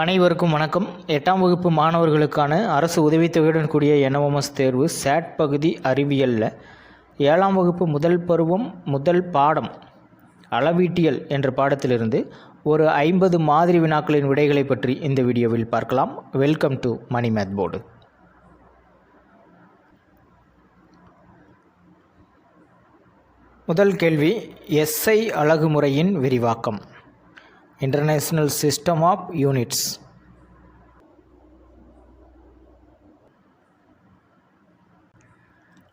அனைவருக்கும் வணக்கம். எட்டாம் வகுப்பு மாணவர்களுக்கான அரசு உதவித்தொகையுடன் கூடிய என்எம்எஸ் தேர்வு சேட் பகுதி அறிவியலில். ஏழாம் வகுப்பு முதல் பருவம் முதல் பாடம் அளவீட்டியல் என்ற பாடத்திலிருந்து ஒரு ஐம்பது மாதிரி வினாக்களின் விடைகளை பற்றி இந்த வீடியோவில் பார்க்கலாம். Welcome to money math board முதல் கேள்வி எஸ்ஐ அழகுமுறையின் விரிவாக்கம். இன்டர்நேஷ்னல் சிஸ்டம் ஆஃப் யூனிட்ஸ்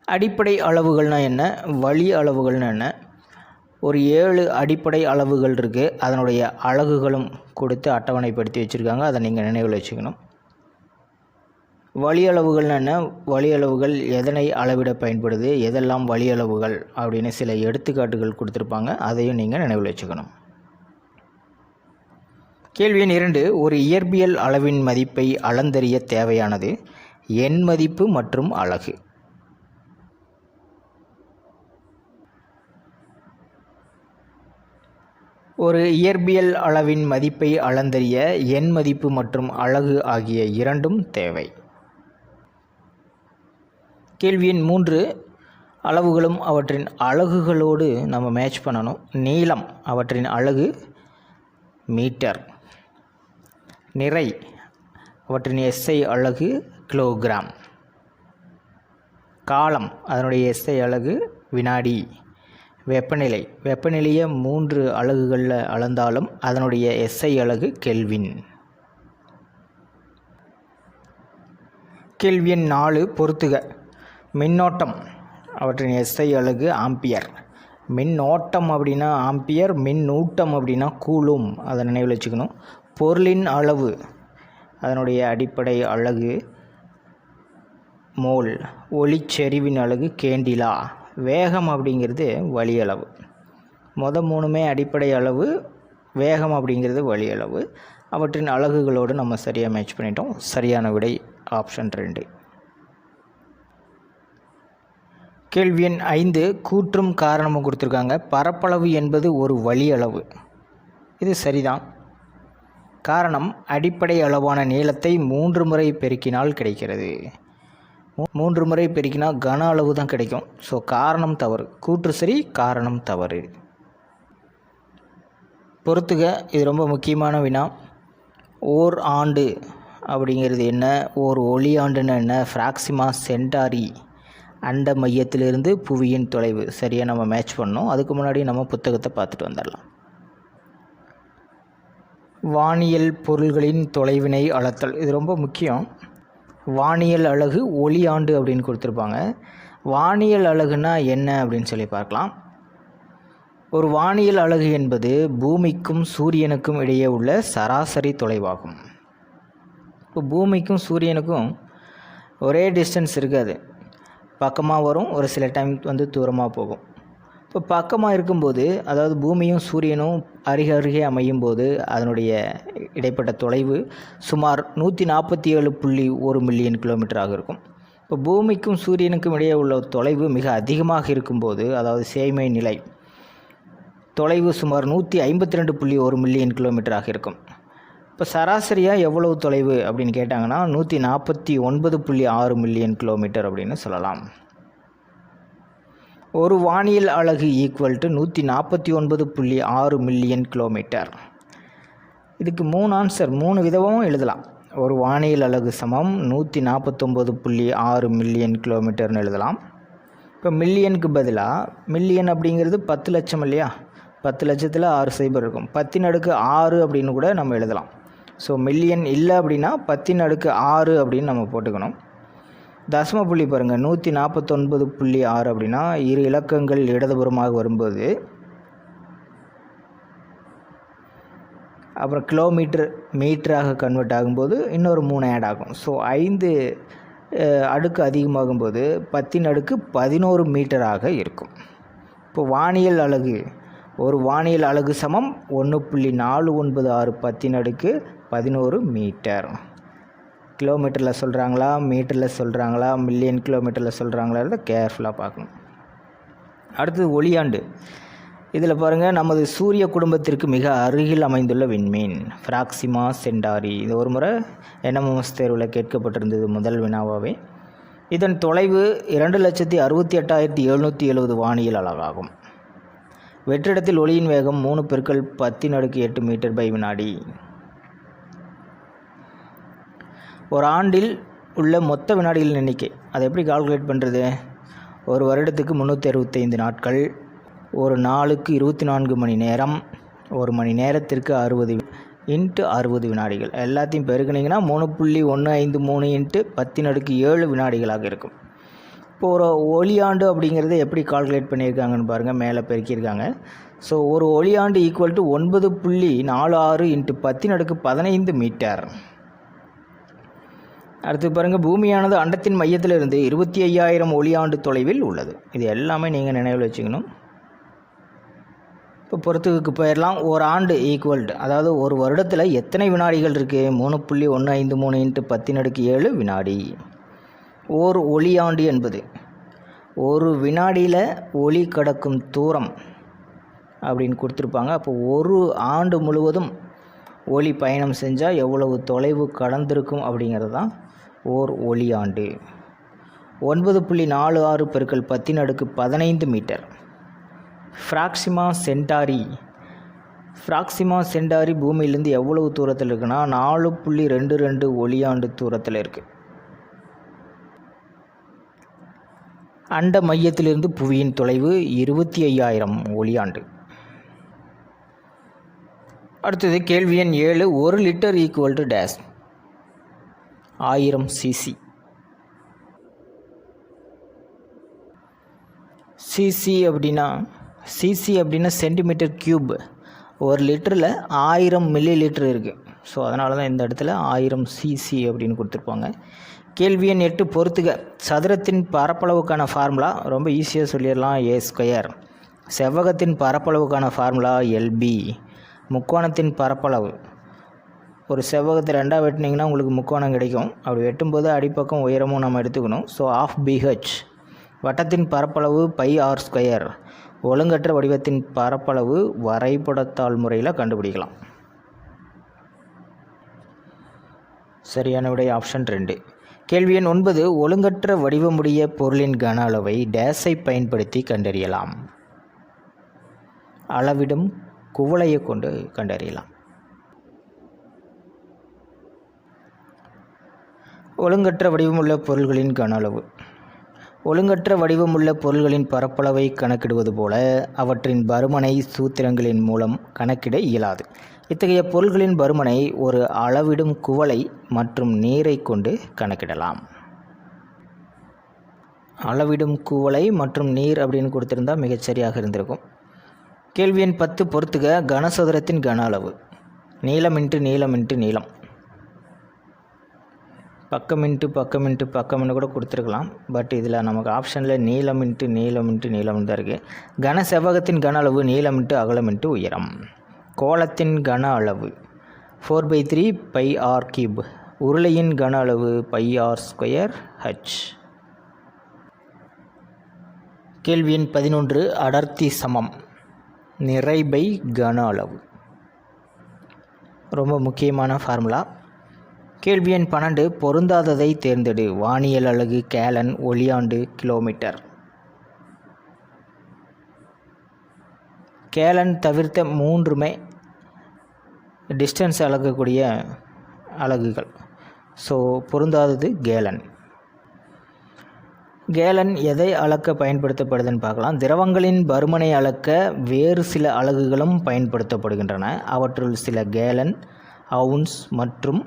அடிப்படை அளவுகள்னா என்ன? வழி அளவுகள்னா என்ன? ஒரு ஏழு அடிப்படை அளவுகள் இருக்குது அதனுடைய அலகுகளும் கொடுத்து அட்டவணைப்படுத்தி வச்சுருக்காங்க. அதை நீங்கள் நினைவில் வச்சுக்கணும். வழி அளவுகள்னா என்ன? வழி அளவுகள் எதனை அளவிட பயன்படுது? எதெல்லாம் வழி அளவுகள்? அப்படின்னு சில எடுத்துக்காட்டுகள் கொடுத்துருப்பாங்க. அதையும் நீங்கள் நினைவில் வச்சுக்கணும். கேள்வி எண் இரண்டு ஒரு இயற்பியல் அளவின் மதிப்பை அளந்தறிய தேவையானது எண் மதிப்பு மற்றும் அலகு. ஒரு இயற்பியல் அளவின் மதிப்பை அளந்தறிய எண் மதிப்பு மற்றும் அலகு ஆகிய இரண்டும் தேவை. கேள்வி எண் மூன்று அளவுகளும் அவற்றின் அழகுகளோடு நம்ம மேட்ச் பண்ணணும். நீளம் அவற்றின் அழகு மீட்டர். நிறை அவற்றின் எஸ்ஐ அழகு கிலோகிராம். காலம் அதனுடைய எஸ்ஐ அழகு வினாடி. வெப்பநிலை வெப்பநிலையை மூன்று அலகுகளில் அளந்தாலும் அதனுடைய எஸ்ஐ அலகு கெல்வின். கேள்வி எண் நாலு பொறுத்துக மின்னோட்டம் அவற்றின் எஸ்ஐ அலகு ஆம்பியர். மின்னோட்டம் அப்படின்னா ஆம்பியர் மின்னூட்டம் அப்படின்னா கூலும் அதை நினைவில் வச்சுக்கணும். பொருளின் அளவு அதனுடைய அடிப்படை அழகு மோல் ஒளிச்செறிவின் அழகு கேண்டிலா வேகம் அப்படிங்கிறது வழி அளவு மொத மூணுமே அடிப்படை அளவு வேகம் அப்படிங்கிறது வழி அளவு அவற்றின் அழகுகளோடு நம்ம சரியாக மேட்ச் பண்ணிட்டோம். சரியான விடை ஆப்ஷன் ரெண்டு. கேள்வி எண் ஐந்து கூற்றும் காரணமும் கொடுத்துருக்காங்க. பரப்பளவு என்பது ஒரு வழி அளவு இது சரிதான். காரணம் அடிப்படை அளவான நீளத்தை மூன்று முறை பெருக்கினால் கிடைக்கிறது. மூன்று முறை பெருக்கினால் கன அளவு தான் கிடைக்கும். ஸோ காரணம் தவறு. கூற்று சரி காரணம் தவறு. பொறுத்துக இது ரொம்ப முக்கியமான வினா. ஓர் ஆண்டு அப்படிங்கிறது என்ன? ஓர் ஒளி ஆண்டுன்னு என்ன? ஃப்ராக்சிமா சென்டாரி அண்ட மையத்திலிருந்து புவியின் தொலைவு. சரியாக நம்ம மேட்ச் பண்ணோம். அதுக்கு முன்னாடி நம்ம புத்தகத்தை பார்த்துட்டு வந்துடலாம். வானியல் பொருள்களின் தொலைவினை அளத்தல். இது ரொம்ப முக்கியம். வானியல் அழகு ஒளி ஆண்டு அப்படின்னு கொடுத்துருப்பாங்க. வானியல் அழகுனா என்ன அப்படின்னு சொல்லி பார்க்கலாம். ஒரு வானியல் அழகு என்பது பூமிக்கும் சூரியனுக்கும் இடையே உள்ள சராசரி தொலைவாகும். இப்போ பூமிக்கும் சூரியனுக்கும் ஒரே டிஸ்டன்ஸ் இருக்காது. பக்கமாக வரும் ஒரு சில டைம் வந்து தூரமாக போகும். இப்போ பக்கமாக இருக்கும்போது அதாவது பூமியும் சூரியனும் அருகே அருகே அமையும் போது அதனுடைய இடைப்பட்ட தொலைவு சுமார் நூற்றி நாற்பத்தி ஏழு புள்ளி ஒரு மில்லியன் கிலோமீட்டராக இருக்கும். இப்போ பூமிக்கும் சூரியனுக்கும் இடையே உள்ள தொலைவு மிக அதிகமாக இருக்கும்போது அதாவது சேமை நிலை தொலைவு சுமார் நூற்றி ஐம்பத்தி ரெண்டு புள்ளி ஒரு மில்லியன் கிலோமீட்டராக இருக்கும். இப்போ சராசரியாக எவ்வளவு தொலைவு அப்படின்னு கேட்டாங்கன்னா நூற்றி நாற்பத்தி ஒன்பது புள்ளி ஆறு மில்லியன் கிலோமீட்டர் அப்படின்னு சொல்லலாம். ஒரு வானியல் அலகு ஈக்குவல் டு நூற்றி நாற்பத்தி ஒன்பது புள்ளி ஆறு மில்லியன் கிலோமீட்டர் இதுக்கு மூணு ஆன்சர் மூணு விதமும் எழுதலாம். ஒரு வானியல் அலகு சமம் நூற்றி நாற்பத்தொம்போது புள்ளி ஆறு மில்லியன் கிலோமீட்டர்னு எழுதலாம். இப்போ மில்லியனுக்கு பதிலாக மில்லியன் அப்படிங்கிறது பத்து லட்சம் இல்லையா? பத்து லட்சத்தில் ஆறு சைபர் இருக்கும். பத்தின் அடுக்கு ஆறு அப்படின்னு கூட நம்ம எழுதலாம். ஸோ மில்லியன் இல்லை அப்படின்னா பத்தின் அடுக்கு ஆறு அப்படின்னு நம்ம போட்டுக்கணும். தசம புள்ளி பாருங்கள் நூற்றி நாற்பத்தொன்பது புள்ளி ஆறு அப்படின்னா இரு இலக்கங்கள் இடதுபுறமாக வரும்போது அப்புறம் கிலோமீட்டர் மீட்டராக கன்வெர்ட் ஆகும்போது இன்னொரு மூணு ஆட் ஆகும். ஸோ ஐந்து அடுக்கு அதிகமாகும்போது பத்தின் அடுக்கு பதினோரு மீட்டராக இருக்கும். இப்போ வானியல் அலகு ஒரு வானியல் அலகு சமம். ஒன்று புள்ளி நாலு ஒன்பது ஆறு பத்தின் அடுக்கு பதினோரு மீட்டர் கிலோமீட்டரில் சொல்கிறாங்களா மீட்டரில் சொல்கிறாங்களா மில்லியன் கிலோமீட்டரில் சொல்கிறாங்களா கேர்ஃபுல்லாக பார்க்கணும். அடுத்தது ஒளியாண்டு. இதில் பாருங்கள் நமது சூரிய குடும்பத்திற்கு மிக அருகில் அமைந்துள்ள விண்மீன் ஃப்ராக்சிமா சென்டாரி இது ஒரு முறை என்எம்எஸ் தேர்வில் கேட்கப்பட்டிருந்தது முதல் வினாவாகவே இதன் தொலைவு இரண்டு லட்சத்தி அறுபத்தி எட்டாயிரத்தி எழுநூற்றி எழுபது வானியல் அளவாகும் வெற்றிடத்தில் ஒளியின் வேகம் மூணு பெருக்கள் பத்து நடுக்கு எட்டு மீட்டர் பை வினாடி. ஒரு ஆண்டில் உள்ள மொத்த வினாடிகளின் எண்ணிக்கை. அதை எப்படி கால்குலேட் பண்ணுறது ஒரு வருடத்துக்கு முந்நூற்றி அறுபத்தைந்து நாட்கள். ஒரு நாளுக்கு இருபத்தி நான்கு மணி நேரம். ஒரு மணி நேரத்திற்கு அறுபது இன்ட்டு அறுபது வினாடிகள். எல்லாத்தையும் பெருக்குனீங்கன்னா மூணு புள்ளி ஒன்று ஐந்து மூணு இன்ட்டு பத்தின் அடுக்கு ஏழு வினாடிகளாக இருக்கும். இப்போ ஒரு ஒளியாண்டு அப்படிங்கிறத எப்படி கால்குலேட் பண்ணியிருக்காங்கன்னு பாருங்கள் மேலே பெருக்கியிருக்காங்க. ஸோ ஒரு ஒளியாண்டு ஈக்குவல் டு ஒன்பது புள்ளி நாலு ஆறு இன்ட்டு பத்தின் அடுக்கு பதினைந்து மீட்டர். அடுத்து பாருங்கள் பூமியானது அண்டத்தின் மையத்திலிருந்து இருபத்தி ஐயாயிரம் ஒளியாண்டு தொலைவில் உள்ளது. இது எல்லாமே நீங்கள் நினைவில் வச்சுக்கணும். இப்போ பொறுத்துக்கு போயிடலாம் ஒரு ஆண்டு ஈக்குவல்டு அதாவது ஒரு வருடத்தில் எத்தனை வினாடிகள் இருக்குது மூணு புள்ளி ஒன்று ஐந்து மூணு இன்ட்டு பத்தின் அடுக்கு ஏழு வினாடி. ஓர் ஒளியாண்டு என்பது. ஒரு வினாடியில் ஒளி கடக்கும் தூரம் அப்படின்னு கொடுத்துருப்பாங்க. அப்போ ஒரு ஆண்டு முழுவதும் ஒளி பயணம் செஞ்சால் எவ்வளவு தொலைவு கடந்திருக்கும் அப்படிங்கிறது தான் ஓர் ஒளியாண்டு. ஒன்பது புள்ளி நாலு ஆறு பெருக்கள் பத்தின் அடுக்கு பதினைந்து metre. Proxima Centauri. Proxima Centauri பூமியிலேருந்து எவ்வளவு தூரத்தில் இருக்குன்னா நாலு புள்ளி ரெண்டு ரெண்டு ஒளியாண்டு தூரத்தில் இருக்குது அண்ட மையத்திலிருந்து புவியின் தொலைவு இருபத்தி ஐயாயிரம் ஒளியாண்டு. அடுத்தது கேள்வி எண் ஏழு ஒரு லிட்டர் ஈக்குவல் டு டேஸ் ஆயிரம் சிசி. சிசி அப்படின்னா சிசி அப்படின்னா சென்டிமீட்டர் கியூப் ஒரு லிட்டரில் ஆயிரம் மில்லி லிட்டர் இருக்குது ஸோ அதனால தான் இந்த இடத்துல ஆயிரம் சிசி அப்படின்னு கொடுத்துருப்பாங்க. கேள்வி எண் எட்டு பொறுத்துக. சதுரத்தின் பரப்பளவுக்கான ஃபார்முலா ரொம்ப ஈஸியாக சொல்லிடலாம் ஏ ஸ்கொயர் செவ்வகத்தின் பரப்பளவுக்கான ஃபார்முலா எல்பி முக்கோணத்தின் பரப்பளவு ஒரு செவ்வகத்தை ரெண்டாக வெட்டினீங்கன்னா உங்களுக்கு முக்கோணம் கிடைக்கும். அப்படி வெட்டும்போது அடிப்பக்கம் உயரமும் நம்ம எடுத்துக்கணும். ஸோ ஆஃப் பிஹெச் வட்டத்தின் பரப்பளவு பை ஆர் ஸ்கொயர் ஒழுங்கற்ற வடிவத்தின் பரப்பளவு வரைபடத்தாள் முறையில் கண்டுபிடிக்கலாம். சரியான விடை ஆப்ஷன் ரெண்டு. கேள்வி எண் ஒன்பது ஒழுங்கற்ற வடிவமுடைய பொருளின் கன அளவை டேஸை பயன்படுத்தி கண்டறியலாம். அளவிடும் குவளையை கொண்டு கண்டறியலாம். ஒழுங்கற்ற வடிவமுள்ள பொருள்களின் கன அளவு ஒழுங்கற்ற வடிவமுள்ள பொருள்களின் பரப்பளவை கணக்கிடுவது போல அவற்றின் பருமனை சூத்திரங்களின் மூலம் கணக்கிட இயலாது. இத்தகைய பொருள்களின் பருமனை ஒரு அளவிடும் குவளை மற்றும் நீரை கொண்டு கணக்கிடலாம். அளவிடும் குவளை மற்றும் நீர் அப்படின்னு கொடுத்துருந்தால் மிகச்சரியாக இருந்திருக்கும். கேள்வி எண் பத்து பொறுத்துக கனசதுரத்தின் கன அளவு நீளம் இன்ட்டு நீளம் இன்ட்டு நீளம். பக்கம் இன்ட்டு பக்கம் இன்ட்டு பக்கம்னு கூட கொடுத்துருக்கலாம். பட் இதில் நமக்கு ஆப்ஷனில் நீளம் இன்ட்டு நீளம் இன்ட்டு நீளம் தான் இருக்குது கன செவ்வகத்தின் கன அளவு நீளம் இன்ட்டு அகலம் இன்ட்டு உயரம். கோலத்தின் கன அளவு four by three pi r cube உருளையின் கன அளவு பை ஆர் ஸ்கொயர் ஹச் கேள்வி எண் பதினொன்று அடர்த்தி சமம். நிறை பை கன அளவு. ரொம்ப முக்கியமான ஃபார்முலா கேள்வி எண் பன்னெண்டு பொருந்தாததை தேர்ந்தெடு. வானியல் அலகு கேலன் ஒளியாண்டு கிலோமீட்டர். கேலன் தவிர்த்த மூன்றுமே டிஸ்டன்ஸ் அளக்கக்கூடிய அலகுகள் ஸோ பொருந்தாதது கேலன். கேலன் எதை அளக்க பயன்படுத்தப்படுதுன்னு பார்க்கலாம். திரவங்களின் பருமனை அளக்க வேறு சில அலகுகளும் பயன்படுத்தப்படுகின்றன. அவற்றுள் சில கேலன் அவுன்ஸ் மற்றும்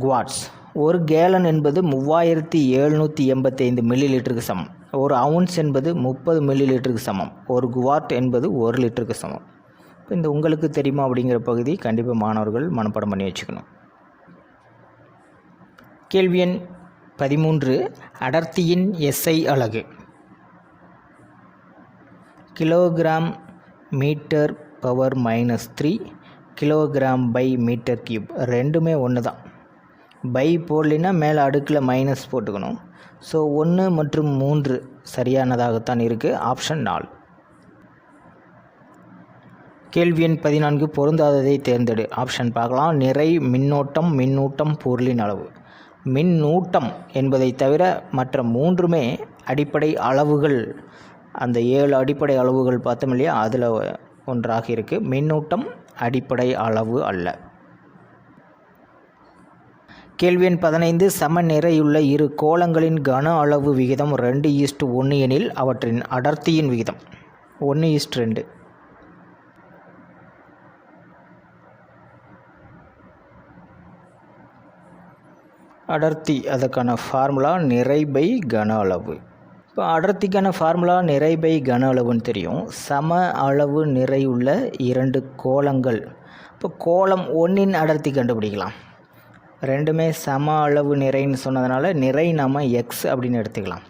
குவாட்ஸ். ஒரு கேலன் என்பது மூவாயிரத்தி எழுநூற்றி எண்பத்தைந்து மில்லி லிட்டருக்கு சமம். ஒரு அவுன்ஸ் என்பது முப்பது மில்லி லிட்டருக்கு சமம். ஒரு குவாட் என்பது ஒரு லிட்டருக்கு சமம். இப்போ இந்த உங்களுக்கு தெரியுமா அப்படிங்கிற பகுதி கண்டிப்பாக மாணவர்கள் மனப்பாடம் பண்ணி வச்சுக்கணும். கேள்வி எண் பதிமூன்று அடர்த்தியின் எஸ்ஐ அலகு. Kilogram metre power minus three kilogram by metre cube. ரெண்டுமே ஒன்று தான் பை போடலின்னா மேலே அடுக்கில் மைனஸ் போட்டுக்கணும். ஸோ ஒன்று மற்றும் மூன்று சரியானதாகத்தான் இருக்குது ஆப்ஷன் நாலு. கேள்வி எண் பதினான்கு பொருந்தாததை தேர்ந்தெடு. ஆப்ஷன் பார்க்கலாம். நிறை மின்னோட்டம் மின்னூட்டம் பொருளின் அளவு. மின்னூட்டம் என்பதை தவிர மற்ற மூன்றுமே அடிப்படை அளவுகள் அந்த ஏழு அடிப்படை அளவுகள் பார்த்தோம் இல்லையா? அதில் ஒன்றாக இருக்குது மின்னூட்டம் அடிப்படை அளவு அல்ல. கேள்வி எண் பதினைந்து சம நிறையுள்ள இரு கோலங்களின் கன அளவு விகிதம் ரெண்டு ஈஸ்ட் ஒன்று எனில் அவற்றின் அடர்த்தியின் விகிதம். ஒன்று ஈஸ்ட் ரெண்டு. அடர்த்தி அதற்கான ஃபார்முலா நிறை பை கன அளவு. இப்போ அடர்த்திக்கான ஃபார்முலா நிறை பை கன அளவுன்னு தெரியும். சம அளவு நிறை உள்ள இரண்டு கோலங்கள். இப்போ கோலம் ஒன்றின் அடர்த்தி கண்டுபிடிக்கலாம். ரெண்டுமே சம அளவு நிறைன்னு சொன்னதுனால நிறை நாம் எக்ஸ் அப்படின்னு எடுத்துக்கலாம்.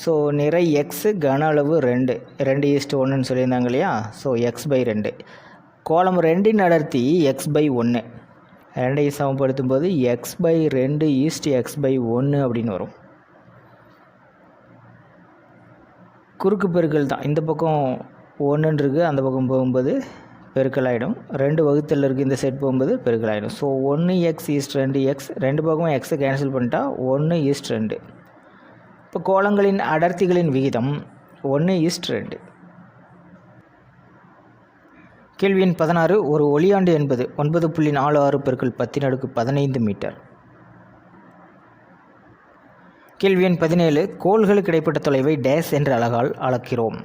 ஸோ நிறை எக்ஸு கன அளவு ரெண்டு. ரெண்டு ஈஸ்ட் ஒன்றுன்னு சொல்லியிருந்தாங்க இல்லையா? ஸோ எக்ஸ் பை ரெண்டு. கோலம் ரெண்டின் அடர்த்தி எக்ஸ் பை ஒன்று ரெண்டையும் சமப்படுத்தும் போது எக்ஸ் பை ரெண்டு ஈஸ்ட் எக்ஸ் பை ஒன்று அப்படின்னு வரும். குறுக்கு பெருக்கல் தான். இந்த பக்கம் ஒன்றுன்னு இருக்குது அந்த பக்கம் போகும்போது பெருக்கலாயிடும். ரெண்டு வகுத்தில் இருக்குது இந்த செட் போகும்போது பெருக்கலாயிடும். ஸோ ஒன்று எக்ஸ் ஈஸ்ட் ரெண்டு எக்ஸ் ரெண்டு பக்கமும் எக்ஸை கேன்சல் பண்ணிட்டா ஒன்று ஈஸ்ட் ரெண்டு இப்போ கோலங்களின் அடர்த்திகளின் விகிதம் ஒன்று ஈஸ்ட் ரெண்டு கேள்வியின் பதினாறு. ஒரு ஒளியாண்டு என்பது ஒன்பது புள்ளி நாலு ஆறு பெருக்கள் பத்தின் அடுக்கு பதினைந்து மீட்டர். கேள்வியின் பதினேழு. கோள்களுக்கு இடைப்பட்ட தொலைவை டேஸ் என்ற அழகால் அளக்கிறோம்.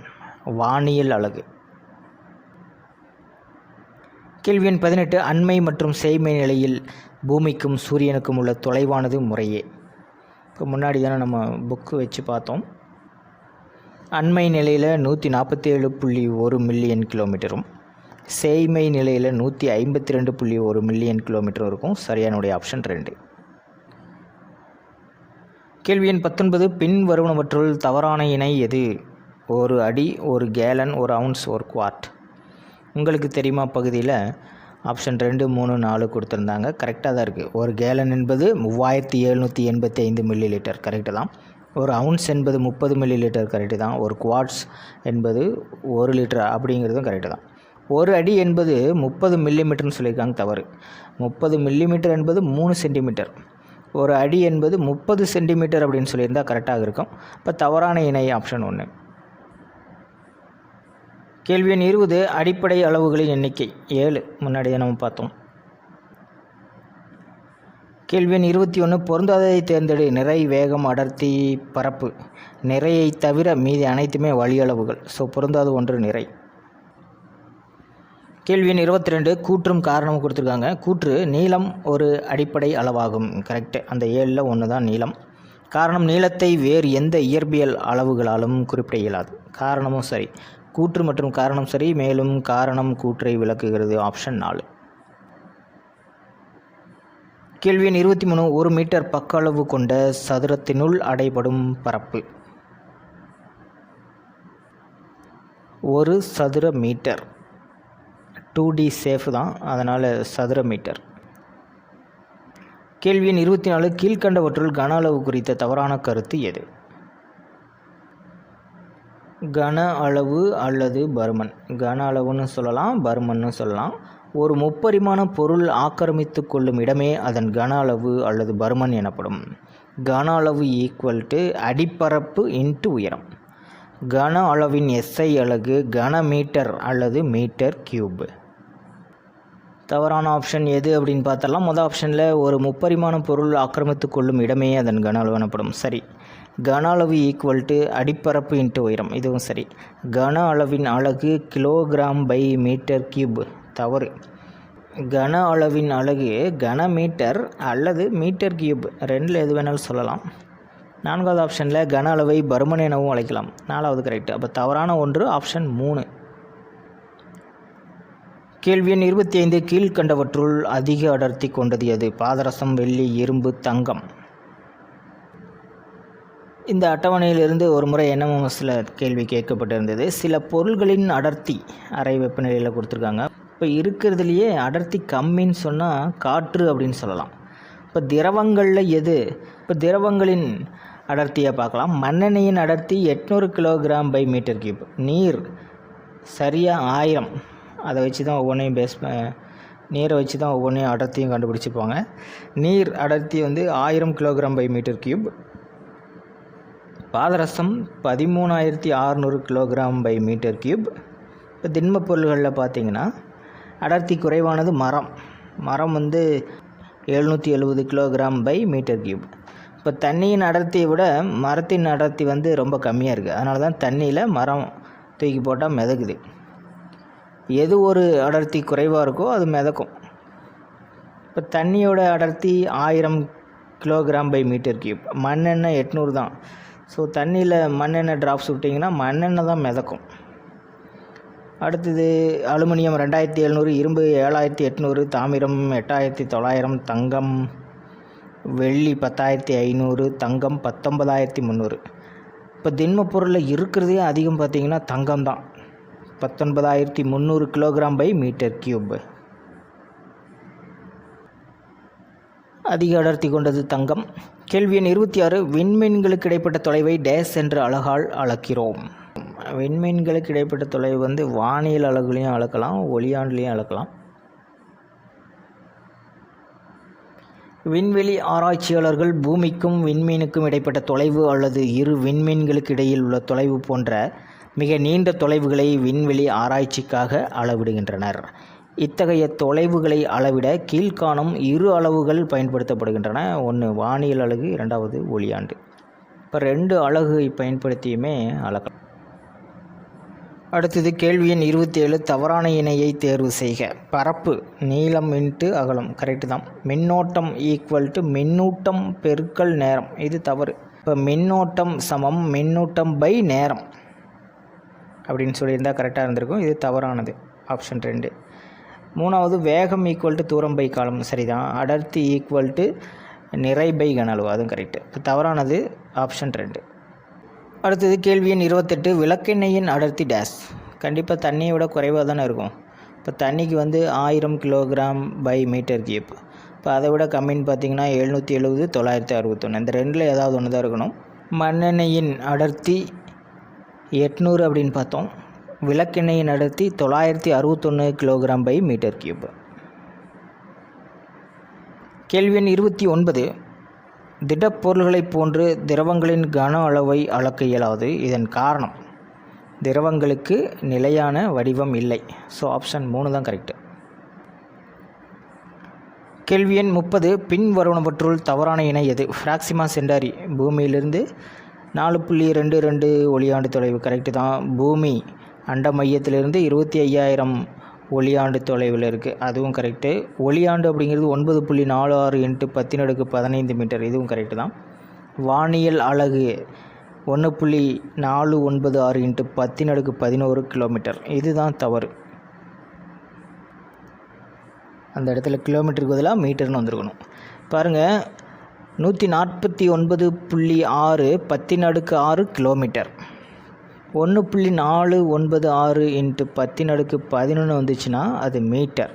வானியல் அலகு கேள்வி எண் பதினெட்டு அண்மை மற்றும் செய்மை நிலையில் பூமிக்கும் சூரியனுக்கும் உள்ள தொலைவானது முறையே. இப்போ முன்னாடி தானே நம்ம புக்கு வச்சு பார்த்தோம். அண்மை நிலையில் நூற்றி நாற்பத்தி ஏழு புள்ளி ஒரு மில்லியன் கிலோமீட்டரும் சேய்மை நிலையில் நூற்றி ஐம்பத்தி ரெண்டு புள்ளி ஒரு மில்லியன் கிலோமீட்டர் இருக்கும். சரியானுடைய ஆப்ஷன் ரெண்டு. கேள்வி எண் பத்தொன்பது பின் வருவனவற்றுள் தவறான இணை எது? ஒரு அடி ஒரு கேலன் ஒரு அவுன்ஸ் ஒரு குவார்ட் உங்களுக்கு தெரியுமா பகுதியில்? ஆப்ஷன் ரெண்டு மூணு நாலு கொடுத்துருந்தாங்க. கரெக்டாக தான் இருக்குது ஒரு கேலன் என்பது மூவாயிரத்தி எழுநூற்றி எண்பத்தி ஐந்து மில்லி லிட்டர் கரெக்டு தான். ஒரு அவுன்ஸ் என்பது முப்பது மில்லி லிட்டர் கரெக்டு தான். ஒரு குவாட்ஸ் என்பது ஒரு லிட்டர் அப்படிங்கிறதும் கரெக்டு தான். ஒரு அடி என்பது முப்பது மில்லிமீட்டர்னு சொல்லியிருக்காங்க தவறு. முப்பது மில்லிமீட்டர் என்பது மூணு சென்டிமீட்டர் ஒரு அடி என்பது முப்பது சென்டிமீட்டர் அப்படின்னு சொல்லியிருந்தால் கரெக்டாக இருக்கும். இப்போ தவறான இணை ஆப்ஷன் ஒன்று கேள்வி எண் இருபது அடிப்படை அளவுகளின் எண்ணிக்கை. ஏழு. முன்னாடியே நம்ம பார்த்தோம். கேள்வி எண் இருபத்தி ஒன்று பொருந்தாததை தேர்ந்தெடு. நிறை வேகம் அடர்த்தி பரப்பு. நிறையை தவிர மீதி அனைத்துமே வழியளவுகள் ஸோ பொருந்தாத ஒன்று நிறை. கேள்வி எண் இருபத்தி ரெண்டு கூற்றும் காரணமும் கொடுத்துருக்காங்க. கூற்று நீளம் ஒரு அடிப்படை அளவாகும். கரெக்டு அந்த ஏழில் ஒன்று தான் நீளம். காரணம் நீளத்தை வேறு எந்த இயற்பியல் அளவுகளாலும் குறிப்பிட இயலாது. காரணமும் சரி. கூற்று மற்றும் காரணம் சரி மேலும் காரணம் கூற்றை விளக்குகிறது ஆப்ஷன் நாலு. கேள்வி எண் இருபத்தி மூணு ஒரு மீட்டர் பக்க அளவு கொண்ட சதுரத்தினுள் அடைபடும் பரப்பு. ஒரு சதுர மீட்டர். டூ டி சேஃப் தான் அதனால் சதுர மீட்டர். கேள்வி எண் இருபத்தி நாலு கீழ்கண்டவற்றுள் கன அளவு குறித்த தவறான கருத்து எது? கன அளவு அல்லது பருமன். கன அளவுன்னு சொல்லலாம் பருமன்னு சொல்லலாம். ஒரு முப்பரிமாண பொருள் ஆக்கிரமித்து கொள்ளும் இடமே அதன் கன அளவு அல்லது பருமன் எனப்படும். கன அளவு ஈக்குவல் டு அடிப்பரப்பு இன்ட்டு உயரம். கன அளவின் எஸ்ஐ அலகு கன மீட்டர் அல்லது மீட்டர் கியூப் தவறான ஆப்ஷன் எது அப்படின்னு பார்த்தலாம் மொதல் ஆப்ஷனில் ஒரு முப்பரிமாண பொருள் ஆக்கிரமித்து கொள்ளும் இடமே அதன் கன அளவு எனப்படும். சரி. கன அளவு ஈக்குவல் டு அடிப்பரப்பு இன்ட்டு உயரம். இதுவும் சரி. கன அளவின் அலகு கிலோகிராம் பை மீட்டர் கியூப் தவறு. கன அளவின் அலகு கன மீட்டர் அல்லது மீட்டர் கியூப் ரெண்டில் எது வேணாலும் சொல்லலாம். நான்காவது ஆப்ஷனில் கன அளவை பருமன் எனவும் அழைக்கலாம். நாலாவது கரெக்ட் அப்போ தவறான ஒன்று ஆப்ஷன் மூணு. கேள்வி எண் இருபத்தி ஐந்து கீழ்கண்டவற்றுள் அதிக அடர்த்தி கொண்டது எது? பாதரசம் வெள்ளி இரும்பு தங்கம். இந்த அட்டவணையிலிருந்து ஒரு முறை என்னமோ சில கேள்வி கேட்கப்பட்டிருந்தது. சில பொருள்களின் அடர்த்தி அறை வெப்பநிலையில் கொடுத்துருக்காங்க. இப்போ இருக்கிறதுலையே அடர்த்தி கம்மின்னு சொன்னால் காற்று அப்படின்னு சொல்லலாம். இப்போ திரவங்களில் எது? இப்போ திரவங்களின் அடர்த்தியை பார்க்கலாம். மண்ணெண்ணெயின் அடர்த்தி எட்நூறு கிலோகிராம் பை மீட்டர் கியூப் நீர் சரியாக ஆயிரம். அதை வச்சு தான் ஒவ்வொன்றையும் பேஸ் நீரை வச்சு தான் ஒவ்வொன்றையும் அடர்த்தியும் கண்டுபிடிச்சிப்பாங்க. நீர் அடர்த்தி வந்து ஆயிரம் கிலோகிராம் பை மீட்டர் கியூப் பாதரசம் பதிமூணாயிரத்தி ஆறுநூறு கிலோகிராம் பை மீட்டர் கியூப் இப்போ திண்மப் பொருள்களில் பார்த்தீங்கன்னா அடர்த்தி குறைவானது மரம். மரம் வந்து எழுநூற்றி எழுபது கிலோகிராம் பை மீட்டர் கியூப் இப்போ தண்ணியின் அடர்த்தியை விட மரத்தின் அடர்த்தி வந்து ரொம்ப கம்மியாக இருக்குது அதனால தான் தண்ணியில் மரம் தூக்கி போட்டால் மிதக்குது. எது ஒரு அடர்த்தி குறைவாக இருக்கோ அது மிதக்கும். இப்போ தண்ணியோட அடர்த்தி ஆயிரம் கிலோகிராம் பை மீட்டர் கியூப் மண்ணெண்ணெய் எட்நூறு தான். ஸோ தண்ணியில் மண்ணெண்ணெய் ட்ராப்ஸ் விட்டிங்கன்னா மண்ணெண்ணெய் தான் மிதக்கும். அடுத்தது அலுமினியம் ரெண்டாயிரத்தி எழுநூறு இரும்பு ஏழாயிரத்தி எட்நூறு தாமிரம் எட்டாயிரத்தி தொள்ளாயிரம் தங்கம் வெள்ளி பத்தாயிரத்தி ஐநூறு தங்கம் பத்தொன்பதாயிரத்தி முந்நூறு. இப்போ திண்ம பொருளில் இருக்கிறதே அதிகம் பார்த்தீங்கன்னா தங்கம் தான். பத்தொன்பதாயிரத்தி முந்நூறு கிலோகிராம் பை மீட்டர் கியூப் அதிக அடர்த்தி கொண்டது தங்கம். கேள்வி எண் இருபத்தி ஆறு விண்மீன்களுக்கு இடைப்பட்ட தொலைவை டேஸ் என்ற அழகால் அளக்கிறோம். விண்மீன்களுக்கு இடைப்பட்ட தொலைவு வந்து வானியல் அழகுலையும் அளக்கலாம் ஒளியாண்டுலையும் அளக்கலாம். விண்வெளி ஆராய்ச்சியாளர்கள் பூமிக்கும் விண்மீனுக்கும் இடைப்பட்ட தொலைவு அல்லது இரு விண்மீன்களுக்கு இடையில் உள்ள தொலைவு போன்ற மிக நீண்ட தொலைவுகளை விண்வெளி ஆராய்ச்சிக்காக அளவிடுகின்றனர். இத்தகைய தொலைவுகளை அளவிட கீழ்காணும் இரு அளவுகள் பயன்படுத்தப்படுகின்றன. ஒன்று வானியல் அலகு இரண்டாவது ஒளியாண்டு. இப்போ ரெண்டு அலகை பயன்படுத்தியுமே அளக்கலாம். அடுத்தது கேள்வி எண் இருபத்தி ஏழு தவறான இணையை தேர்வு செய்க. பரப்பு நீளம் இன்ட்டு அகலம். கரெக்டு தான். மின்னோட்டம் ஈக்குவல் டு மின்னூட்டம் பெருக்கல் நேரம். இது தவறு. இப்போ மின்னோட்டம் சமம் மின்னூட்டம் பை நேரம். அப்படின்னு சொல்லியிருந்தால் கரெக்டாக இருந்திருக்கும். இது தவறானது. ஆப்ஷன் ரெண்டு. மூணாவது வேகம் ஈக்குவல் டு தூரம் பை காலம் சரிதான். அடர்த்தி ஈக்குவல் டு நிறை பை கனளவு அதுவும் கரெக்டு தவறானது ஆப்ஷன் ரெண்டு. அடுத்தது கேள்வி எண் இருபத்தெட்டு விளக்கெண்ணெயின் அடர்த்தி டேஸ் கண்டிப்பாக தண்ணியை விட குறைவாக தானே இருக்கும். இப்போ தண்ணிக்கு வந்து ஆயிரம் கிலோகிராம் பை மீட்டர் கியூப் இப்போ அதை விட கம்மின்னு பார்த்தீங்கன்னா எழுநூற்றி எழுபது தொள்ளாயிரத்தி அறுபத்தொன்று இந்த ரெண்டில் ஏதாவது ஒன்று தான் இருக்கணும். மண்ணெண்ணெயின் அடர்த்தி எட்நூறு அப்படின்னு பார்த்தோம். விளக்கெண்ணெயின் அடர்த்தி தொள்ளாயிரத்தி அறுபத்தொன்று கிலோகிராம் பை மீட்டர் கியூப் கேள்வி எண் இருபத்தி ஒன்பது. திடப்பொருள்களைப் போன்று திரவங்களின் கன அளவை அளக்க இயலாது. இதன் காரணம் திரவங்களுக்கு நிலையான வடிவம் இல்லை. ஸோ ஆப்ஷன் மூணு தான் கரெக்டு கேள்வி எண் முப்பது. பின்வருவனவற்றுள் தவறான இணை எது? ஃப்ராக்சிமா சென்டாரி பூமியிலிருந்து நாலு புள்ளி ரெண்டு ரெண்டு ஒளியாண்டு தொலைவு. கரெக்டு தான். பூமி அண்ட மையத்திலிருந்து இருபத்தி ஐயாயிரம் ஒளியாண்டு தொலைவில் இருக்குது அதுவும் கரெக்டு ஒளியாண்டு அப்படிங்கிறது ஒன்பது புள்ளி நாலு ஆறு இன்ட்டு பத்தினடுக்கு பதினைந்து மீட்டர். இதுவும் கரெக்டு தான். வானியல் அலகு ஒன்று புள்ளி நாலு ஒன்பது ஆறு இன்ட்டு பத்தினடுக்கு பதினோரு கிலோமீட்டர். இதுதான் தவறு. அந்த இடத்துல கிலோமீட்டருக்கு பதிலாக மீட்டர்னு வந்திருக்கணும். பாருங்கள் நூற்றி நாற்பத்தி ஒன்பது புள்ளி ஆறு பத்தின் அடுக்கு ஆறு கிலோமீட்டர். ஒன்று புள்ளி நாலு ஒன்பது ஆறு இன்ட்டு பத்தின் அடுக்கு பதினொன்று வந்துச்சுன்னா அது மீட்டர்.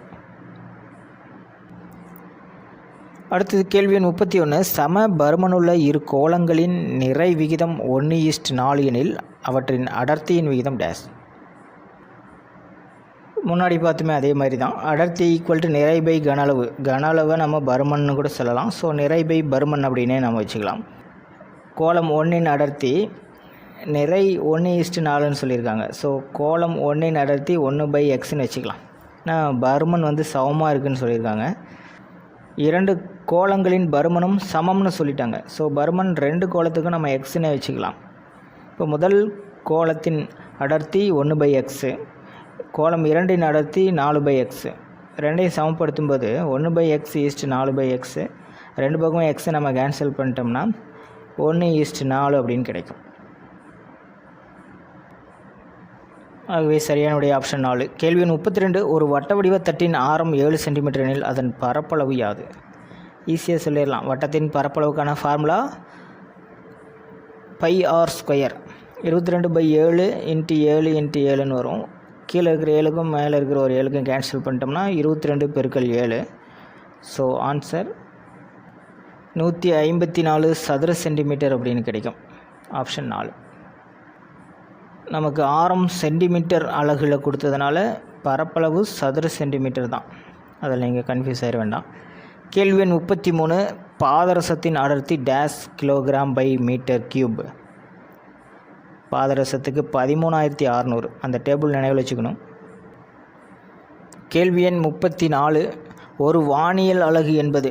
அடுத்தது கேள்வி எண் முப்பத்தி ஒன்று. சம பருமனுள்ள இரு கோலங்களின் நிறை விகிதம் ஒன்று ஈஸ்ட் நாலு எனில் அவற்றின் அடர்த்தியின் விகிதம் டேஸ். முன்னாடி பார்த்துமே அதே மாதிரி தான். அடர்த்தி ஈக்குவல் டு நிறை பை கன அளவு. கன அளவை நம்ம பருமன் கூட சொல்லலாம். ஸோ நிறை பை பருமன் அப்படின்னே நம்ம வச்சுக்கலாம். கோலம் ஒன்றின் அடர்த்தி நிறை ஒன்று ஈஸ்ட்டு நாலுன்னு சொல்லியிருக்காங்க. ஸோ கோலம் ஒன்றை அடர்த்தி ஒன்று பை எக்ஸ்ன்னு வச்சுக்கலாம். நான் பருமன் வந்து சமமாக இருக்குதுன்னு சொல்லியிருக்காங்க. இரண்டு கோலங்களின் பருமனும் சமம்னு சொல்லிட்டாங்க. ஸோ பருமன் ரெண்டு கோலத்துக்கும் நம்ம எக்ஸ்னே வச்சுக்கலாம். இப்போ முதல் கோலத்தின் அடர்த்தி ஒன்று பை எக்ஸு கோலம் இரண்டின் அடர்த்தி நாலு பை எக்ஸு ரெண்டையும் சமப்படுத்தும் போது ஒன்று பை எக்ஸ் ஈஸ்ட் நாலு பை எக்ஸு ரெண்டு பக்கமும் எக்ஸை நம்ம கேன்சல் பண்ணிட்டோம்னா ஒன்று ஈஸ்ட் நாலு அப்படின்னு கிடைக்கும். ஆகவே சரியானுடைய ஆப்ஷன் நாலு. கேள்வி எண் முப்பத்தி ரெண்டு ஒரு வட்ட வடிவ தட்டின் ஆரம் ஏழு சென்டிமீட்டர் எனில் அதன் பரப்பளவு யாது? ஈஸியாக சொல்லிடலாம். வட்டத்தின் பரப்பளவுக்கான ஃபார்முலா பை ஆர் ஸ்கொயர் இருபத்தி ரெண்டு பை ஏழு இன்ட்டு ஏழு இன்ட்டு ஏழுன்னு வரும். கீழே இருக்கிற ஏழுக்கும் மேலே இருக்கிற ஒரு ஏழுக்கும் கேன்சல் பண்ணிட்டோம்னா இருபத்தி ரெண்டு பெருக்கல் ஏழு. ஸோ ஆன்சர் நூற்றி ஐம்பத்தி நாலு சதுர சென்டிமீட்டர் அப்படின்னு கிடைக்கும். ஆப்ஷன் நாலு. நமக்கு ஆரம் சென்டிமீட்டர் அலகில் கொடுத்ததுனால பரப்பளவு சதுர சென்டிமீட்டர் தான். அதில் நீங்கள் கன்ஃபியூஸ் ஆயிட வேண்டாம். கேள்வி எண் முப்பத்தி மூணு பாதரசத்தின் அடர்த்தி dash kilogram by metre cube பாதரசத்துக்கு பதிமூணாயிரத்தி அறநூறு. அந்த டேபிள் நினைவில் வச்சுக்கணும். கேள்வி எண் முப்பத்தி நாலு ஒரு வானியல் அலகு என்பது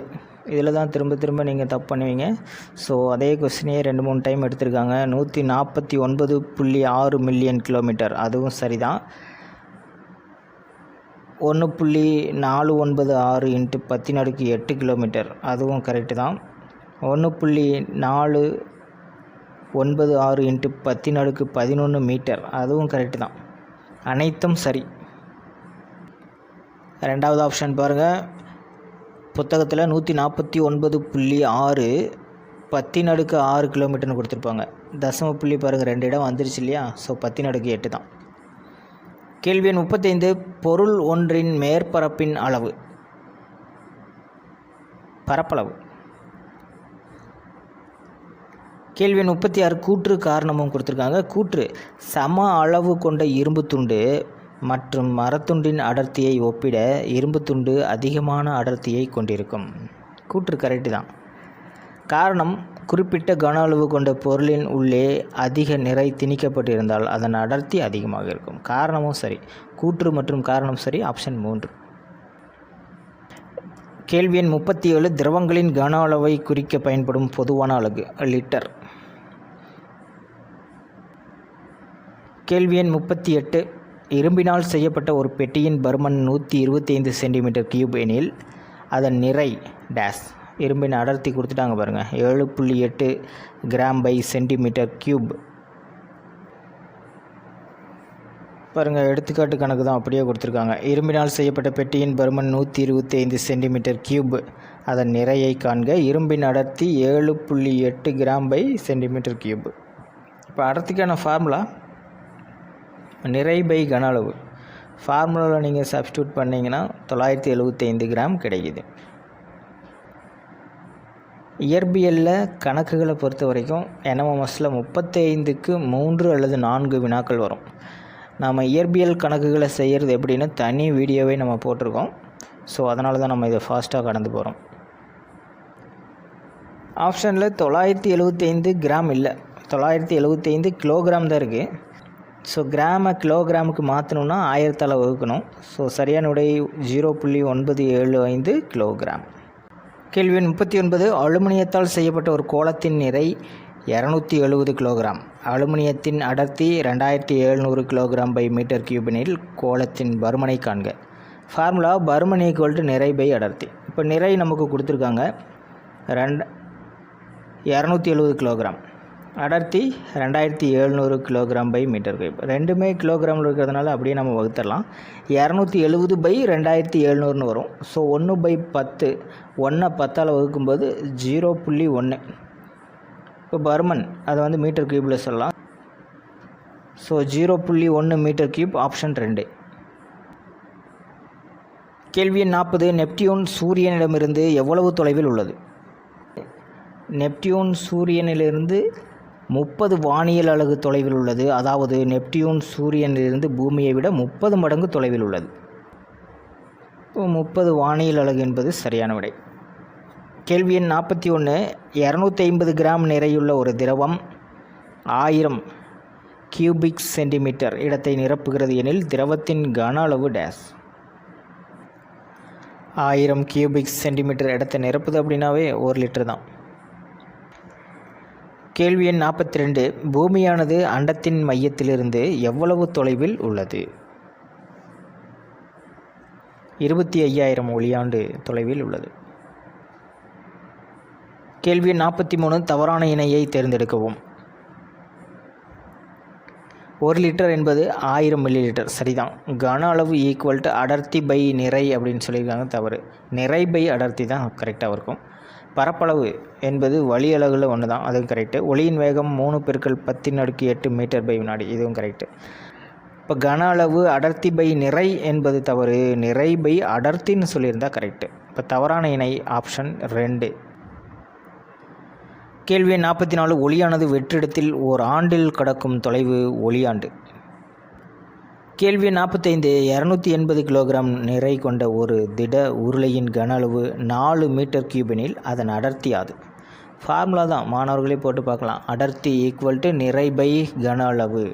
இதில் தான் திரும்ப திரும்ப நீங்கள் தப்பு பண்ணுவீங்க. ஸோ அதே கொஸ்டினையே ரெண்டு மூணு டைம் எடுத்திருக்காங்க. நூற்றி நாற்பத்தி ஒன்பது புள்ளி ஆறு மில்லியன் கிலோமீட்டர் அதுவும் சரிதான். ஒன்று புள்ளி நாலு ஒன்பது ஆறு இன்ட்டு பத்தின் நடுக்கு எட்டு கிலோமீட்டர் அதுவும் கரெக்டு தான். ஒன்று புள்ளி நாலு ஒன்பது ஆறு இன்ட்டு பத்தின் நடுக்கு பதினொன்று மீட்டர் அதுவும் கரெக்டு தான். அனைத்தும் சரி. ரெண்டாவது ஆப்ஷன் பாருங்கள் புத்தகத்தில் நூற்றி நாற்பத்தி ஒன்பது புள்ளி ஆறு பத்தின் அடுக்கு ஆறு கிலோமீட்டர்னு கொடுத்துருப்பாங்க. தசம புள்ளி பாருங்கள் ரெண்டு இடம் வந்துருச்சு இல்லையா? ஸோ பத்தின் அடுக்கு எட்டு தான். கேள்வி எண் முப்பத்தைந்து பொருள் ஒன்றின் மேற்பரப்பின் அளவு. பரப்பளவு. கேள்வி எண் முப்பத்தி ஆறு கூற்று காரணமும் கொடுத்துருக்காங்க. கூற்று சம அளவு கொண்ட இரும்பு துண்டு மற்றும் மரத்துண்டின் அடர்த்தியை ஒப்பிட இரும்பு துண்டு அதிகமான அடர்த்தியை கொண்டிருக்கும். கூற்று கரெக்டு தான். காரணம் குறிப்பிட்ட கன அளவு கொண்ட பொருளின் உள்ளே அதிக நிறை திணிக்கப்பட்டிருந்தால் அதன் அடர்த்தி அதிகமாக இருக்கும். காரணமும் சரி. கூற்று மற்றும் காரணம் சரி. ஆப்ஷன் மூன்று. கேள்வி எண் முப்பத்தி ஏழு திரவங்களின் கன அளவை குறிக்க பயன்படும் பொதுவான அலகு லிட்டர் கேள்வி எண் முப்பத்தி எட்டு இரும்பினால் செய்யப்பட்ட ஒரு பெட்டியின் பருமன் நூற்றி இருபத்தைந்து சென்டிமீட்டர் கியூப் எனில் அதன் நிறை டேஸ் இரும்பின் அடர்த்தி கொடுத்துட்டாங்க பாருங்கள் ஏழு புள்ளி எட்டு கிராம் பை சென்டிமீட்டர் கியூப் பாருங்கள் எடுத்துக்காட்டு கணக்கு தான் அப்படியே கொடுத்துருக்காங்க. இரும்பினால் செய்யப்பட்ட பெட்டியின் பருமன் நூற்றி இருபத்தி ஐந்து சென்டிமீட்டர் கியூப் அதன் நிறையை காண்க. இரும்பின் அடர்த்தி ஏழு புள்ளி எட்டு கிராம் பை சென்டிமீட்டர் கியூப் இப்போ அடர்த்திக்கான ஃபார்முலா நிறை பை கன அளவு. ஃபார்முலாவில் நீங்கள் சப்ஸ்டியூட் பண்ணிங்கன்னா தொள்ளாயிரத்தி எழுபத்தைந்து கிராம் கிடைக்குது. இயற்பியலில் கணக்குகளை பொறுத்த வரைக்கும் என்எம்எம்எஸில் முப்பத்தைந்துக்கு மூன்று அல்லது நான்கு வினாக்கள் வரும். நாம் இயற்பியல் கணக்குகளை செய்கிறது எப்படின்னு தனி வீடியோவே நம்ம போட்டிருக்கோம். ஸோ அதனால தான் நம்ம இதை ஃபாஸ்ட்டாக கடந்து போகிறோம் ஆப்ஷனில் தொள்ளாயிரத்தி எழுபத்தைந்து கிராம் இல்லை. தொள்ளாயிரத்தி எழுபத்தைந்து கிலோகிராம் தான் இருக்குது ஸோ கிராமை கிலோகிராமுக்கு மாற்றணுன்னா ஆயிரத்தால் வகுக்கணும். ஸோ சரியான உடை ஜீரோ புள்ளி ஒன்பது ஏழு ஐந்து கிலோகிராம் கேள்வி முப்பத்தி ஒன்பது அலுமினியத்தால் செய்யப்பட்ட ஒரு கோலத்தின் நிறை இரநூத்தி எழுபது கிலோகிராம் அலுமினியத்தின் அடர்த்தி ரெண்டாயிரத்தி எழுநூறு கிலோகிராம் பை மீட்டர் கியூபினில் கோலத்தின் பருமனை காண்க. ஃபார்முலா பருமன் ஈக்குவல் டு நிறை பை அடர்த்தி. இப்போ நிறை நமக்கு கொடுத்துருக்காங்க ரெண்டு இரநூத்தி எழுபது கிலோகிராம் அடர்த்தி ரெண்டாயிரத்தி எழுநூறு கிலோகிராம் பை மீட்டர் கியூப் ரெண்டுமே கிலோகிராமில் இருக்கிறதுனால அப்படியே நம்ம வகுத்துடலாம். இரநூத்தி எழுபது பை ரெண்டாயிரத்தி எழுநூறுனு வரும். ஸோ ஒன்று பை பத்து ஒன்றை பத்தால் வகுக்கும்போது ஜீரோ புள்ளி ஒன்று இப்போ பர்மன் அதை வந்து மீட்டர் கியூப்பில் சொல்லலாம். ஸோ ஜீரோ புள்ளி ஒன்று மீட்டர் கியூப் ஆப்ஷன் ரெண்டு. கேள்வி எண் நாற்பது நெப்டியூன் சூரியனிடமிருந்து எவ்வளவு தொலைவில் உள்ளது? நெப்டியூன் சூரியனிலிருந்து முப்பது வானியல் அலகு தொலைவில் உள்ளது. அதாவது நெப்டியூன் சூரியனிலிருந்து பூமியை விட முப்பது மடங்கு தொலைவில் உள்ளது. முப்பது வானியல் அலகு என்பது சரியான விடை. கேள்வி எண் நாற்பத்தி ஒன்று இரநூத்தி ஐம்பது கிராம் நிறையுள்ள ஒரு திரவம் ஆயிரம் கியூபிக் சென்டிமீட்டர் இடத்தை நிரப்புகிறது எனில் திரவத்தின் கன அளவு டேஸ். ஆயிரம் கியூபிக் சென்டிமீட்டர் இடத்தை நிரப்புது அப்படின்னாவே ஒரு லிட்டர் தான். கேள்வி எண் நாற்பத்தி ரெண்டு பூமியானது அண்டத்தின் மையத்திலிருந்து எவ்வளவு தொலைவில் உள்ளது? இருபத்தி ஐயாயிரம் ஒளியாண்டு தொலைவில் உள்ளது. கேள்வி எண் நாற்பத்தி மூணு தவறான இணையை தேர்ந்தெடுக்கவும். ஒரு லிட்டர் என்பது ஆயிரம் மில்லி லிட்டர் சரிதான். கன அளவு ஈக்குவல் டு அடர்த்தி பை நிறை அப்படின்னு சொல்லியிருக்காங்க. தவறு. நிறை பை அடர்த்தி தான் கரெக்டாக இருக்கும். பரப்பளவு என்பது வழி அளவில் ஒன்று தான் அதுவும் கரெக்டு ஒளியின் வேகம் மூணு பெருக்கள் பத்தின் அடுக்கு எட்டு மீட்டர் பை வினாடி. இதுவும் கரெக்டு இப்போ கன அளவு அடர்த்தி பை நிறை என்பது தவறு. நிறை பை அடர்த்தின்னு சொல்லியிருந்தால் கரெக்டு இப்போ தவறான இணை ஆப்ஷன் ரெண்டு. கேள்வி நாற்பத்தி நாலு. ஒளியானது வெற்றிடத்தில் ஓர் ஆண்டில் கடக்கும் தொலைவு ஒளியாண்டு. கேள்வி நாற்பத்தைந்து. இரநூத்தி எண்பது கிலோகிராம் நிறை கொண்ட ஒரு திட உருளையின் கன அளவு நாலு மீட்டர் கியூபினில் அதன் அடர்த்தி யாது? ஃபார்முலா தான். மாணவர்களே போட்டு பார்க்கலாம். அடர்த்தி ஈக்குவல் டு நிறை பை கன அளவு.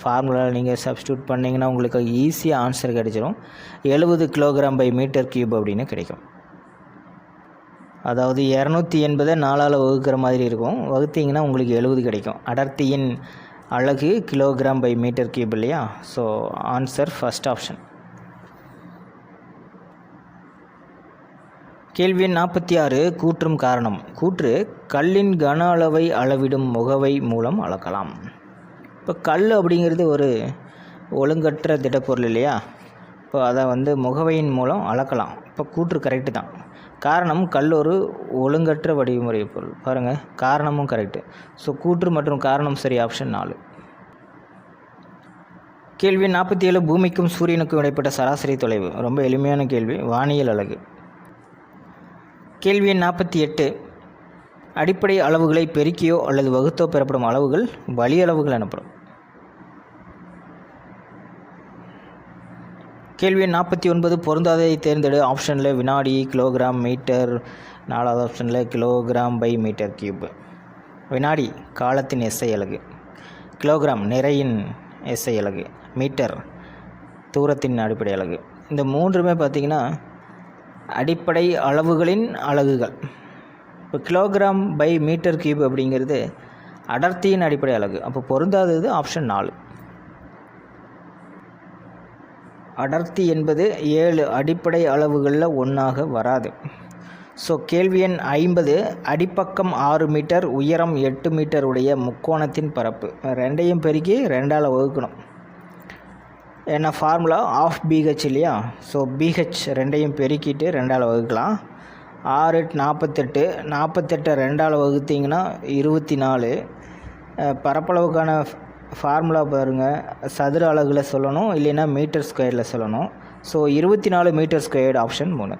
ஃபார்முலாவில் நீங்கள் சப்ஸ்டியூட் பண்ணிங்கன்னா உங்களுக்கு ஈஸியாக ஆன்சர் கிடைச்சிடும் எழுபது கிலோகிராம் பை மீட்டர் கியூப் அப்படின்னு கிடைக்கும். அதாவது இரநூத்தி எண்பதை நாலால் வகுக்கிற மாதிரி இருக்கும். வகுத்தீங்கன்னா உங்களுக்கு எழுபது கிடைக்கும். அடர்த்தியின் அழகு கிலோகிராம் பை மீட்டர் கியூப் இல்லையா? ஸோ ஆன்சர் ஃபஸ்ட் ஆப்ஷன் கேள்வி நாற்பத்தி ஆறு கூற்றும் காரணம். கூற்று கல்லின் கன அளவை அளவிடும் முகவை மூலம் அளக்கலாம். இப்போ கல் அப்படிங்கிறது ஒரு ஒழுங்கற்ற திடப்பொருள் இல்லையா? இப்போ அதை வந்து முகவையின் மூலம் அளக்கலாம். இப்போ கூற்று கரெக்டு தான். காரணம் கல் ஒரு ஒழுங்கற்ற வடிவமுறை பொருள். பாருங்கள் காரணமும் கரெக்டு ஸோ கூற்று மற்றும் காரணம் சரி ஆப்ஷன் நாலு. கேள்வி நாற்பத்தி ஏழு பூமிக்கும் சூரியனுக்கும் இடைப்பட்ட சராசரி தொலைவு. ரொம்ப எளிமையான கேள்வி வானியல் அழகு. கேள்வி நாற்பத்தி எட்டு அடிப்படை அளவுகளை பெருக்கியோ அல்லது வகுத்தோ பெறப்படும் அளவுகள் வழி அளவுகள் எனப்படும். கேள்வி நாற்பத்தி ஒன்பது பொருந்தாததை தேர்ந்தெடு. ஆப்ஷனில் வினாடி கிலோகிராம் மீட்டர் நாலாவது ஆப்ஷனில் கிலோகிராம் பை மீட்டர் கியூப் வினாடி காலத்தின் எஸ்ஐ அலகு. கிலோகிராம் நிறையின் எஸ்ஐ அலகு. மீட்டர் தூரத்தின் அடிப்படை அலகு. இந்த மூன்றுமே பார்த்திங்கன்னா அடிப்படை அளவுகளின் அலகுகள். இப்போ கிலோகிராம் பை மீட்டர் கியூப் அப்படிங்கிறது அடர்த்தியின் அடிப்படை அலகு. அப்போ பொருந்தாதது ஆப்ஷன் நாலு. அடர்த்தி என்பது ஏழு அடிப்படை அளவுகளில் ஒன்றாக வராது. ஸோ கேள்வி எண் ஐம்பது அடிப்பக்கம் ஆறு மீட்டர் உயரம் எட்டு மீட்டர் உடைய முக்கோணத்தின் பரப்பு. ரெண்டையும் பெருக்கி ரெண்டால் வகுக்கணும். என்ன ஃபார்முலா ஆஃப் பிஹெச் இல்லையா? ஸோ பிஹெச் ரெண்டையும் பெருக்கிட்டு ரெண்டால் வகுக்கலாம். ஆறு நாற்பத்தெட்டு நாற்பத்தெட்டை ரெண்டால் வகுத்திங்கன்னா இருபத்தி நாலு. பரப்பளவுக்கான ஃபார்முலா பாருங்கள் சதுர அலகில் சொல்லணும் இல்லைன்னா மீட்டர் ஸ்கொயரில் சொல்லணும். ஸோ இருபத்தி நாலு மீட்டர் ஸ்கொயர்டு ஆப்ஷன் மூணு.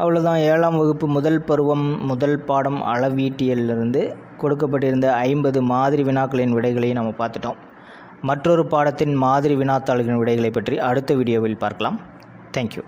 அவ்வளோதான் ஏழாம் வகுப்பு முதல் பருவம் முதல் பாடம் அளவீட்டியலிருந்து கொடுக்கப்பட்டிருந்த ஐம்பது மாதிரி வினாக்களின் விடைகளை நம்ம பார்த்துட்டோம். மற்றொரு பாடத்தின் மாதிரி வினாத்தாள்களின் விடைகளை பற்றி அடுத்த வீடியோவில் பார்க்கலாம். தேங்க்யூ